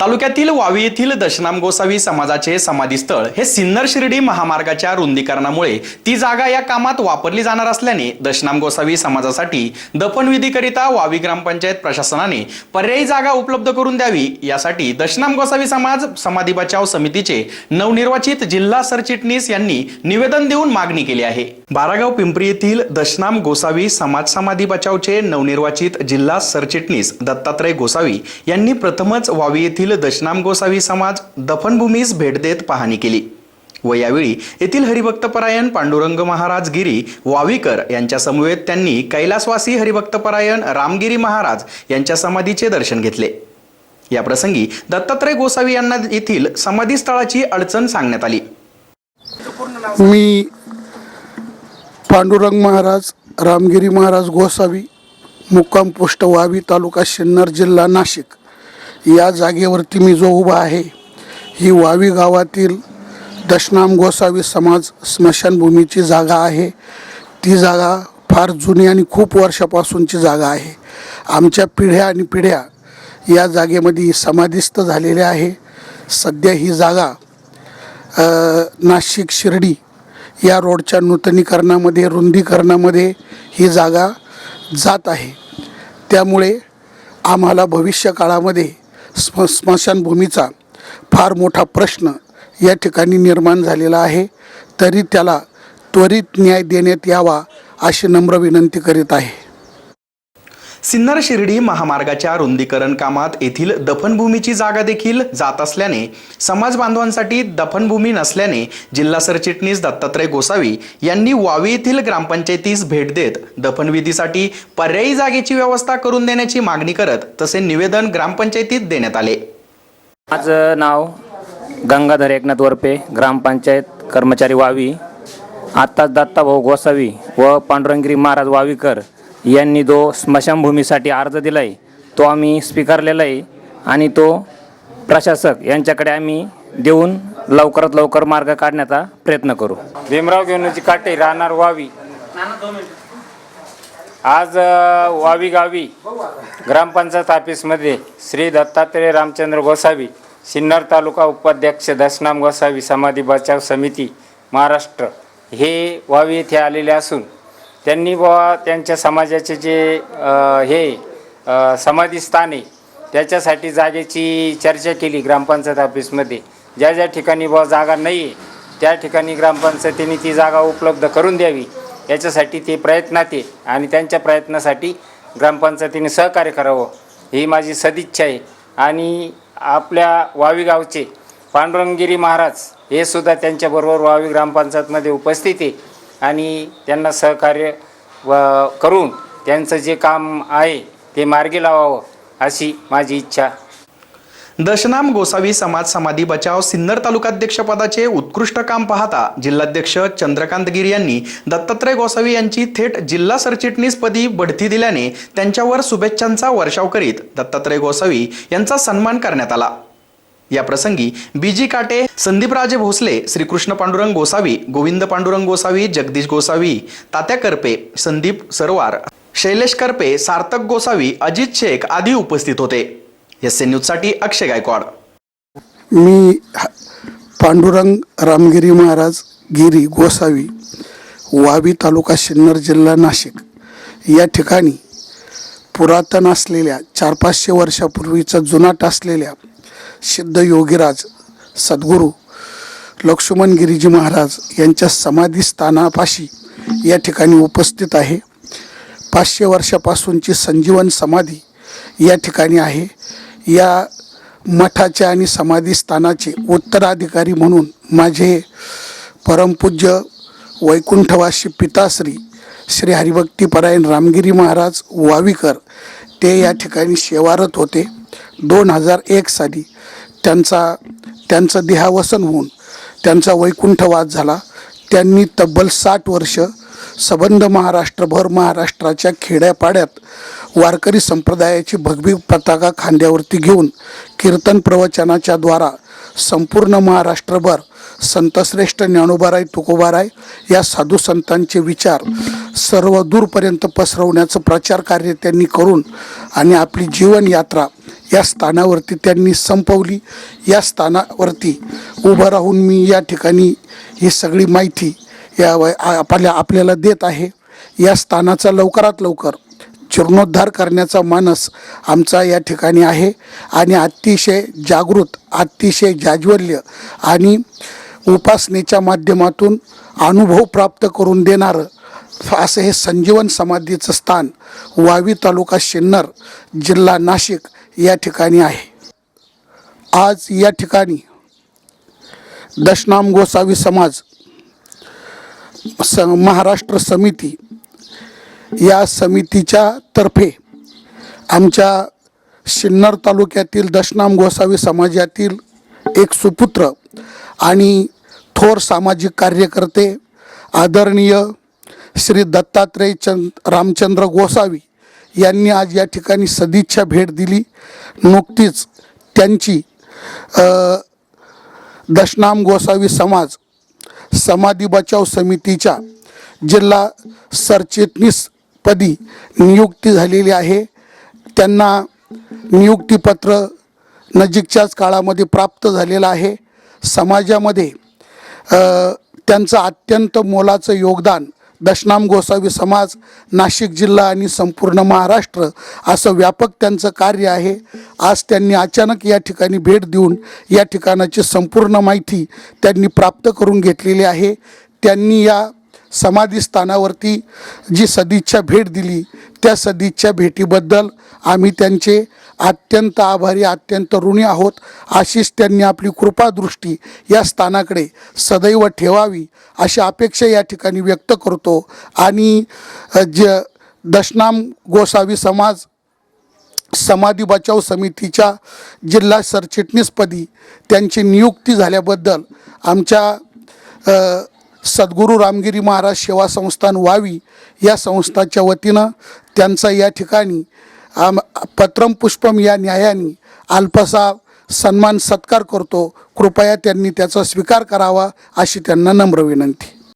तालुक्यातील वावी येथील दशनाम गोसावी समाजाचे समाधीस्थळ हे सिन्नर शिर्डी महामार्गाच्या रुंदीकरणामुळे ती जागा या कामात वापरली जाणार असल्याने दशनाम गोसावी समाजासाठी दफनविधीकरिता वावी ग्रामपंचायत प्रशासनाने पर्यायी जागा उपलब्ध करून द्यावी यासाठी दशनाम गोसावी समाज समाधी बचाव समितीचे नवनिर्वाचित जिल्हा सरचिटणीस यांनी निवेदन देऊन मागणी केली आहे. बारागाव पिंपरी येथील दशनाम गोसावी समाज समाधी बचावचे नवनिर्वाचित जिल्हा सरचिटणीस दत्तात्रय गोसावी यांनी प्रथमच वावी येथील दशनाम गोसावी समाज दफनभूमीस भेट देत पाहणी केली. व यावेळी येथील हरिभक्तपरायण पांडुरंग महाराज गिरी वावीकर यांच्या समवेत त्यांनी कैलासवासी हरिभक्तपरायण रामगिरी महाराज यांच्या समाधीचे दर्शन घेतले. या प्रसंगी दत्तात्रय गोसावी यांना येथील समाधी स्थळाची अडचण सांगण्यात आली. मी पांडुरंग महाराज रामगिरी महाराज गोसावी मुक्काम पोस्ट वावी तालुका सिन्नर जिल्हा नाशिक. या जागेवरती मी जो उभा आहे ही वावी गावातील दशनाम गोसावी समाज स्मशानभूमीची जागा आहे. ती जागा फार जुनी आणि खूप वर्षापासूनची जागा आहे. आमच्या पिढ्या आणि पिढ्या या जागेमध्ये समाधिस्थ झालेल्या आहे. सध्या ही जागा नाशिक शिर्डी या रोडच्या नूतनीकरणामध्ये रुंदीकरणामध्ये ही जागा जात आहे. त्यामुळे आम्हाला भविष्य काळामध्ये स्म स्मशानभूमीचा फार मोठा प्रश्न या ठिकाणी निर्माण झालेला आहे. तरी त्याला त्वरित न्याय देण्यात यावा अशी नम्र विनंती करीत आहे. सिन्नर शिर्डी महामार्गाच्या रुंदीकरण कामात येथील दफनभूमीची जागा देखील जात असल्याने समाज बांधवांसाठी दफनभूमी नसल्याने जिल्हा सरचिटणीस दत्तात्रय गोसावी यांनी वावी येथील ग्रामपंचायतीस भेट देत दफनविधीसाठी पर्यायी जागेची व्यवस्था करून देण्याची मागणी करत तसे निवेदन ग्रामपंचायतीत देण्यात आले. माझं नाव गंगाधर एकनाथ वरपे ग्रामपंचायत कर्मचारी वावी आत्ताच दत्ताभाऊ गोसावी व पांडुरंगिरी महाराज वावीकर यांनी जो स्मशानभूमीसाठी अर्ज दिला आहे तो आम्ही स्वीकारलेला आहे आणि तो प्रशासक यांच्याकडे आम्ही देऊन लवकरात लवकर मार्ग काढण्याचा प्रयत्न करू. भीमराव घेऊनची काटे राहणार वावी. आज वावी गावी ग्रामपंचायत ऑफिसमध्ये श्री दत्तात्रय रामचंद्र गोसावी सिन्नर तालुका उपाध्यक्ष दशनाम गोसावी समाधी बचाव समिती महाराष्ट्र हे वावी येथे आलेले असून त्यांनी बुवा त्यांच्या समाजाचे जे हे समाधीस्थान समाधी स्थान आहे त्याच्यासाठी जागेची चर्चा केली ग्रामपंचायत ऑफिसमध्ये. ज्या ज्या ठिकाणी बुवा जागा नाही आहे त्या ठिकाणी ग्रामपंचायतीने ती जागा उपलब्ध करून द्यावी. याच्यासाठी ते प्रयत्नात आहे आणि त्यांच्या प्रयत्नासाठी ग्रामपंचायतीने सहकार्य करावं. ही माझी सदिच्छा आहे. आणि आपल्या वावी गावचे पांडुरंगगिरी महाराज हे सुद्धा त्यांच्याबरोबर वावी ग्रामपंचायतमध्ये उपस्थित आहे. आणि त्यांना सहकार्य व करून त्यांचं जे काम आहे ते मार्गी लावावं अशी माझी इच्छा. दशनाम गोसावी समाज समाधी बचाव सिन्नर तालुकाध्यक्षपदाचे उत्कृष्ट काम पाहता जिल्हाध्यक्ष चंद्रकांत गिरी यांनी दत्तात्रय गोसावी यांची थेट जिल्हा सरचिटणीसपदी बढती दिल्याने त्यांच्यावर शुभेच्छांचा वर्षाव करीत दत्तात्रय गोसावी यांचा सन्मान करण्यात आला. या प्रसंगी बीजी काटे संदीपराजे भोसले श्रीकृष्ण पांडुरंग गोसावी गोविंद पांडुरंग गोसावी जगदीश गोसावी तात्या करपे संदीप सरवार शैलेश करपे सार्थक गोसावी अजित शेख आदी उपस्थित होते. एस एन न्यूजसाठी अक्षय गायकवाड. मी पांडुरंग रामगिरी महाराज गिरी गोसावी वावी तालुका सिन्नर जिल्हा नाशिक. या ठिकाणी पुरातन असलेल्या चार पाचशे वर्षापूर्वीचा जुनाट असलेल्या सिद्ध योगीराज सद्गुरू लक्ष्मण गिरीजी महाराज यांच्या समाधी स्थानापाशी या ठिकाणी उपस्थित आहे. पाचशे वर्षापासूनची संजीवन समाधी या ठिकाणी आहे. या मठाचे आणि समाधी स्थानाचे उत्तराधिकारी म्हणून माझे परमपूज्य वैकुंठवासी पिताश्री श्री हरिभक्तीपरायण रामगिरी महाराज वावीकर ते या ठिकाणी सेवारत होते. दोन हजार एक साली त्यांचा त्यांचं देहावसन होऊन त्यांचा वैकुंठवाद झाला. त्यांनी तब्बल साठ वर्ष सबंध महाराष्ट्रभर महाराष्ट्राच्या खेड्यापाड्यात वारकरी संप्रदायाची भगवी पताका खांद्यावरती घेऊन कीर्तन प्रवचनाच्या द्वारा संपूर्ण महाराष्ट्रभर संतश्रेष्ठ ज्ञानोबाराय तुकोबाराय या साधू संतांचे विचार सर्व दूरपर्यंत पसरवण्याचं प्रचार कार्य त्यांनी करून आणि आपली जीवनयात्रा या स्थानावरती त्यांनी संपवली. या स्थानावरती उभं राहून मी या ठिकाणी ही सगळी माहिती या व- आपल्या आपल्याला देत आहे. या स्थानाचा लवकरात लवकर जीर्णोद्धार करण्याचा मानस आमचा या ठिकाणी आहे आणि अतिशय जागृत अतिशय जाज्वल्य आणि उपासनेच्या माध्यमातून अनुभव प्राप्त करून देणारं असं हे संजीवन समाधीचं स्थान वावी तालुका सिन्नर जिल्हा नाशिक या ठिकाणी आहे. आज या ठिकाणी दशनाम गोसावी समाज स महाराष्ट्र समिती या समितीच्या तर्फे आमच्या सिन्नर तालुक्यातील दशनाम गोसावी समाजातील एक सुपुत्र आणि थोर सामाजिक कार्यकर्ते आदरणीय श्री दत्तात्रय चंद रामचंद्र गोसावी यांनी आज या ठिकाणी सदिच्छा भेट दिली. नुकतीच त्यांची दशनाम गोसावी समाज समाधी बचाव समितीच्या जिल्हा सरचिटणीसपदी नियुक्ती झालेली आहे. त्यांना नियुक्तीपत्र नजीकच्याच काळामध्ये प्राप्त झालेलं आहे. समाजामध्ये त्यांचं अत्यंत मोलाचं योगदान दशनाम गोसावी समाज नाशिक जिल्हा आणि संपूर्ण महाराष्ट्र असं व्यापक त्यांचं कार्य आहे. आज त्यांनी अचानक या ठिकाणी भेट देऊन या ठिकाणाची संपूर्ण माहिती त्यांनी प्राप्त करून घेतलेली आहे. त्यांनी या समाधीस्थानावरती जी सदिच्छा भेट दिली त्या सदिच्छा भेटीबद्दल आम्ही त्यांचे अत्यंत आभारी अत्यंत ऋणी आहोत अशीच त्यांनी आपली कृपादृष्टी या स्थानाकडे सदैव ठेवावी अशी अपेक्षा या ठिकाणी व्यक्त करतो. आणि ज दशनाम गोसावी समाज समाधी बचाव समितीच्या जिल्हा सरचिटणीसपदी त्यांची नियुक्ती झाल्याबद्दल आमच्या सद्गुरू रामगिरी महाराज सेवा संस्थान व्हावी या संस्थाच्या वतीनं त्यांचा या ठिकाणी आम पत्रम पुष्पम या न्यायाने अल्पसा सन्मान सत्कार करतो. कृपया त्यांनी त्याचा स्वीकार करावा अशी त्यांना नम्र विनंती.